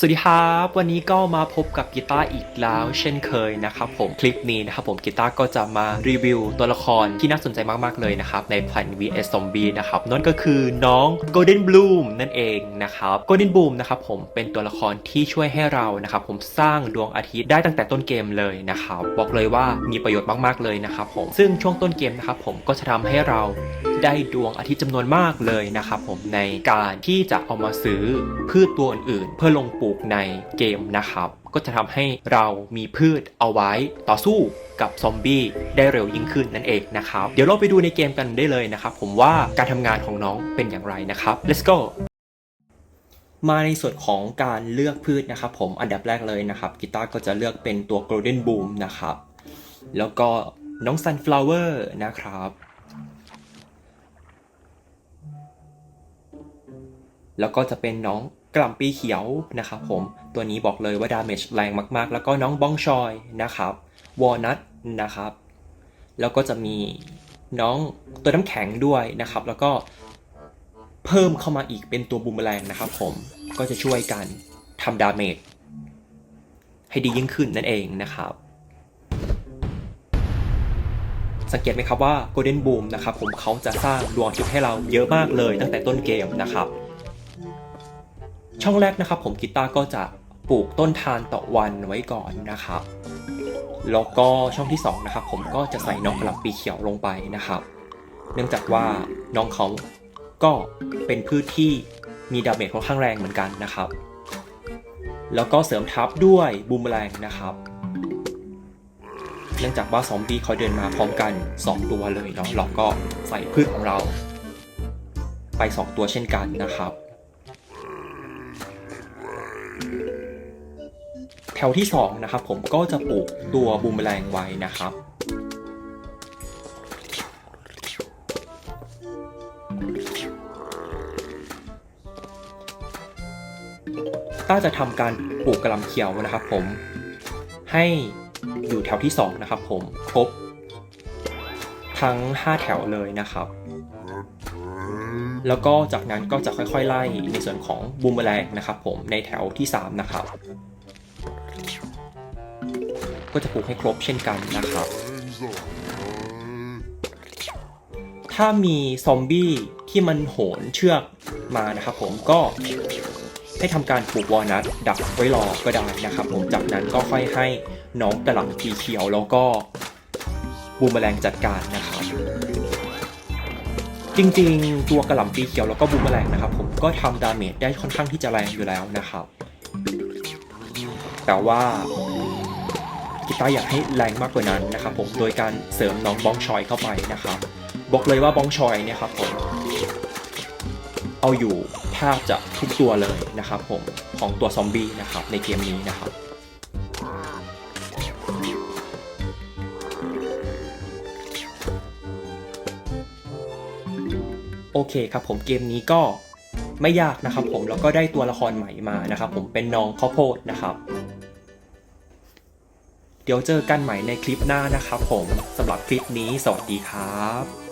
สวัสดีครับ วันนี้ก็มาพบกับกีตาร์อีกแล้วเช่นเคยนะครับผมคลิปนี้นะครับผมกีตาร์ก็จะมารีวิวตัวละครที่น่าสนใจมากๆเลยนะครับใน Plan vs Zombie นะครับนั่นก็คือน้อง Golden Bloom นั่นเองนะครับ Golden Bloom นะครับผมเป็นตัวละครที่ช่วยให้เรานะครับผมสร้างดวงอาทิตย์ได้ตั้งแต่ต้นเกมเลยนะครับบอกเลยว่ามีประโยชน์มากๆเลยนะครับผมซึ่งช่วงต้นเกมนะครับผมก็จะทำให้เรา ได้ดวงอาทิตย์จำนวนมากเลยนะครับผมในการที่จะเอามาซื้อพืชตัวอื่นๆ เพื่อลงปลูกในเกมนะครับ ก็จะทำให้เรามีพืชเอาไว้ต่อสู้กับซอมบี้ได้เร็วยิ่งขึ้นนั่นเองนะครับ เดี๋ยวเราไปดูในเกมกันได้เลยนะครับ ผมว่าการทำงานของน้องเป็นอย่างไรนะครับ let's go มาในส่วนของการเลือกพืชนะครับ ผมอันดับแรกเลยนะครับกีตาร์ก็จะเลือกเป็นตัว golden boom นะครับ แล้วก็น้อง sunflower นะครับ แล้วก็จะเป็นน้องกล่ำปีเขียวนะครับผม ตัวนี้บอกเลยว่าดาเมจแรงมากๆ แล้วก็น้องบ้องชอยนะครับ วอลนัทนะครับ แล้วก็จะมีน้องตัวน้ำแข็งด้วยนะครับ แล้วก็เพิ่มเข้ามาอีกเป็นตัวบูมแมลงนะครับผม ก็จะช่วยกันทำดาเมจให้ดียิ่งขึ้นนั่นเองนะครับ สังเกตไหมครับว่า Golden Boom นะครับผมเขาจะสร้างดวงอาทิตย์ให้เราเยอะมากเลยตั้งแต่ต้นเกมนะครับ ช่องแรกนะครับผมกีตาร์ก็จะปลูกต้นทานตะวันไว้ก่อนนะครับ แล้วก็ช่องที่2นะครับผมก็จะใส่น้องกระหล่ำปีเขียวลงไปนะครับ เนื่องจากว่าน้องเขาก็เป็นพืชที่มีดาเมจค่อนข้างแรงเหมือนกันนะครับ แล้วก็เสริมทับด้วยบูมแมลงนะครับ เนื่องจากว่าซอมบี้เขาเดินมาพร้อมกัน 2 ตัวเลยเนาะเราก็ใส่พืชของเรา ไป 2 ตัวเช่นกันนะครับ แถวที่2นะครับผมก็จะปลูกตัวบูมแมลงไว้นะครับ ต้าจะทำการปลูกกระลำเขียวนะครับผมให้อยู่แถวที่ 2 นะครับผมครบทั้ง 5 แถวเลยนะครับ แล้วก็จากนั้นก็จะค่อยๆ ไล่ในส่วนของบูมแมลงนะครับผมในแถวที่ 3 นะครับ ก็จะปลูกให้ครบเช่นกันนะครับ ถ้ามีซอมบี้ที่มันโหนเชือกมานะครับผมก็ให้ทำการปลูกวอลนัทดักไว้รอก็ได้นะครับผมจากนั้นก็ค่อยให้น้องกระหล่ำปีเขียวแล้วก็บูมแมลงจัดการนะครับ จริงๆ ตัวกระหล่ำปีเขียวแล้วก็บูมแมลงนะครับ ผมก็ทำดาเมจได้ค่อนข้างที่จะแรงอยู่แล้วนะครับ แต่ว่ากีตาร์อยากให้แรงมากกว่านั้นนะครับผมโดยการเสริมน้องบ้องชอยเข้าไปนะครับบอกเลยว่าบ้องชอยเนี่ยครับผมเอาอยู่แทบจะทุกตัวเลยนะครับผมของตัวซอมบี้นะครับในเกมนี้นะครับโอเคครับผมเกมนี้ก็ไม่ยากนะครับผมแล้วก็ได้ตัวละครใหม่มานะครับผมเป็นน้องข้าวโพดนะครับ เดี๋ยวเจอกันใหม่ในคลิปหน้านะครับผมสำหรับคลิปนี้สวัสดีครับ